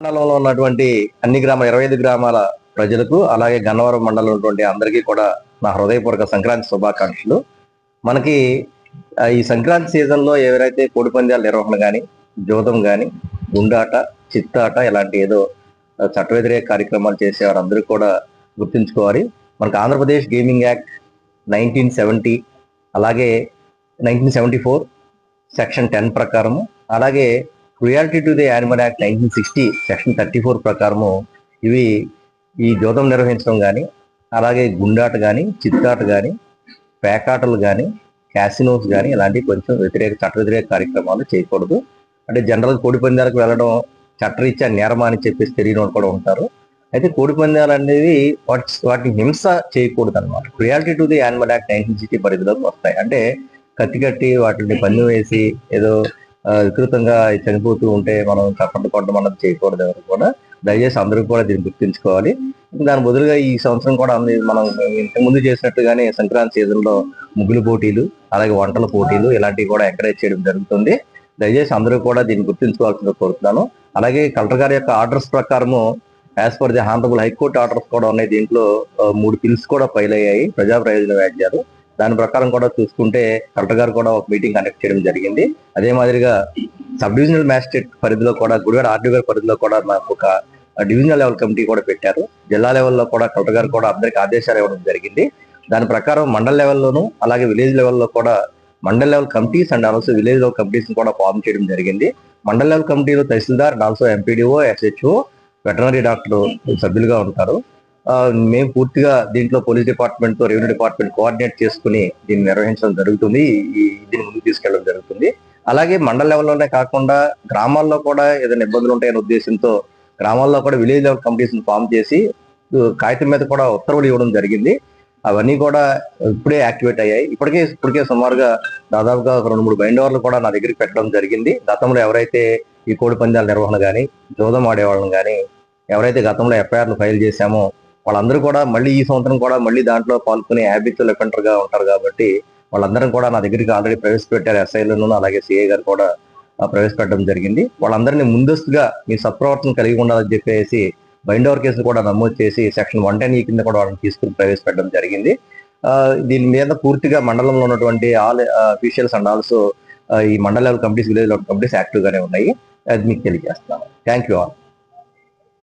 మండలంలో ఉన్నటువంటి అన్ని గ్రామాల ఇరవై ఐదు గ్రామాల ప్రజలకు అలాగే గన్నవరం మండలం ఉన్నటువంటి అందరికీ కూడా నా హృదయపూర్వక సంక్రాంతి శుభాకాంక్షలు. మనకి ఈ సంక్రాంతి సీజన్లో ఎవరైతే కోడి పందాల నిర్వహణ కానీ జోదం కానీ గుండాట చిత్తాట ఇలాంటి ఏదో చట్టవ్యతిరేక కార్యక్రమాలు చేసే వారందరూ కూడా గుర్తుంచుకోవాలి. మనకు Andhra Pradesh gaming act nineteen seventy అలాగే nineteen seventy four section ten ప్రకారము అలాగే cruelty to the animal act nineteen sixty section thirty four ప్రకారము ఇవి ఈ జోదం నిర్వహించడం కానీ అలాగే గుండాట కానీ చిత్తాట కానీ పేకాటలు కానీ క్యాసినోస్ కానీ ఇలాంటి కొంచెం వ్యతిరేక చట్ట వ్యతిరేక కార్యక్రమాలు చేయకూడదు. అంటే జనరల్ కోడి పందాలకు వెళ్ళడం చట్టరీత్యా నేరమా అని చెప్పేసి తెలియని కూడా ఉంటారు. అయితే కోడి పందాలు అనేది వాటి వాటిని హింస చేయకూడదు అనమాట cruelty to the animal act nineteen sixty పరిధిలోకి వస్తాయి. అంటే కత్తి కట్టి వాటిని పన్ను వేసి ఏదో వికృతంగా చనిపోతూ ఉంటే మనం చప్పట్లు కొట్టడం అన్నది చేయకూడదు ఎవరు కూడా. దయచేసి అందరూ కూడా దీన్ని గుర్తుంచుకోవాలి. దాని బదులుగా ఈ సంవత్సరం కూడా అంది- మనం ఇంతకు ముందు చేసినట్టుగానే సంక్రాంతి సీజన్లో ముగ్గులు పోటీలు అలాగే వంటల పోటీలు ఇలాంటివి కూడా ఎంకరేజ్ చేయడం జరుగుతుంది. దయచేసి అందరూ కూడా దీన్ని గుర్తించుకోవాల్సిందిగా కోరుతున్నాను. అలాగే కలెక్టర్ గారి యొక్క ఆర్డర్స్ ప్రకారము as per the honourable high court orders కూడా ఉన్నాయి. దీంట్లో మూడు బిల్స్ కూడా ఫైల్ అయ్యాయి. ప్రజా ప్రయోజన వ్యాజ్యాలు. దాని ప్రకారం కూడా చూసుకుంటే కలెక్టర్ గారు కూడా ఒక మీటింగ్ కండక్ట్ చేయడం జరిగింది. అదే మాదిరిగా సబ్ డివిజనల్ మ్యాజిస్ట్రేట్ పరిధిలో కూడా గుడివాడ ఆర్డీ గారి పరిధిలో కూడా మాకు ఒక డివిజనల్ లెవెల్ కమిటీ కూడా పెట్టారు. జిల్లా లెవెల్లో కూడా కలెక్టర్ గారు కూడా అందరికి ఆదేశాలు ఇవ్వడం జరిగింది. దాని ప్రకారం మండల లెవెల్లోనూ అలాగే విలేజ్ లెవెల్లో కూడా mandal level committees and also village level committees కూడా ఫామ్ చేయడం జరిగింది. మండల లెవెల్ కమిటీలో tahsildar and also MPDO SHO veterinary doctor సభ్యులుగా ఉంటారు. మేము పూర్తిగా దీంట్లో పోలీస్ డిపార్ట్మెంట్తో రెవెన్యూ డిపార్ట్మెంట్ కోఆర్డినేట్ చేసుకుని దీన్ని నిర్వహించడం జరుగుతుంది. ఈ దీన్ని ముందుకు తీసుకెళ్ళడం జరుగుతుంది. అలాగే మండల లెవెల్లోనే కాకుండా గ్రామాల్లో కూడా ఏదైనా ఇబ్బందులు ఉంటాయనే ఉద్దేశంతో గ్రామాల్లో కూడా విలేజ్ లెవెల్ కమిటీస్ ఫామ్ చేసి కాగితం మీద కూడా ఉత్తర్వులు ఇవ్వడం జరిగింది. అవన్నీ కూడా ఇప్పుడే యాక్టివేట్ అయ్యాయి. ఇప్పటికే ఇప్పటికే సుమారుగా దాదాపుగా రెండు మూడు బైండవర్లు కూడా నా దగ్గరికి పెట్టడం జరిగింది. గతంలో ఎవరైతే ఈ కోడి పందాల నిర్వహణ కానీ జోదం ఆడేవాళ్ళని కానీ ఎవరైతే గతంలో ఎఫ్ఐఆర్లు ఫైల్ చేశామో వాళ్ళందరూ కూడా మళ్ళీ ఈ సంవత్సరం కూడా మళ్ళీ దాంట్లో పాల్గొని హ్యాబిచువల్ ఎఫెండర్గా ఉంటారు కాబట్టి వాళ్ళందరం కూడా నా దగ్గరికి ఆల్రెడీ ప్రవేశపెట్టారు ఎస్ఐలను అలాగే సిఐ గారు కూడా ప్రవేశపెట్టడం జరిగింది. వాళ్ళందరినీ ముందస్తుగా మీ సత్ప్రవర్తన కలిగి ఉండాలని చెప్పేసి బైండోవర్ కేసులు కూడా నమోదు చేసి సెక్షన్ వన్ టెన్ ఈ కింద కూడా వాళ్ళని తీసుకుని ప్రవేశపెట్టడం జరిగింది. దీని మీద పూర్తిగా మండలంలో ఉన్నటువంటి ఆల్ అఫీషియల్స్ అండ్ ఆల్సో ఈ mandal level committees village level committees active గానే ఉన్నాయి. అది మీకు తెలియజేస్తున్నాను. Thank you all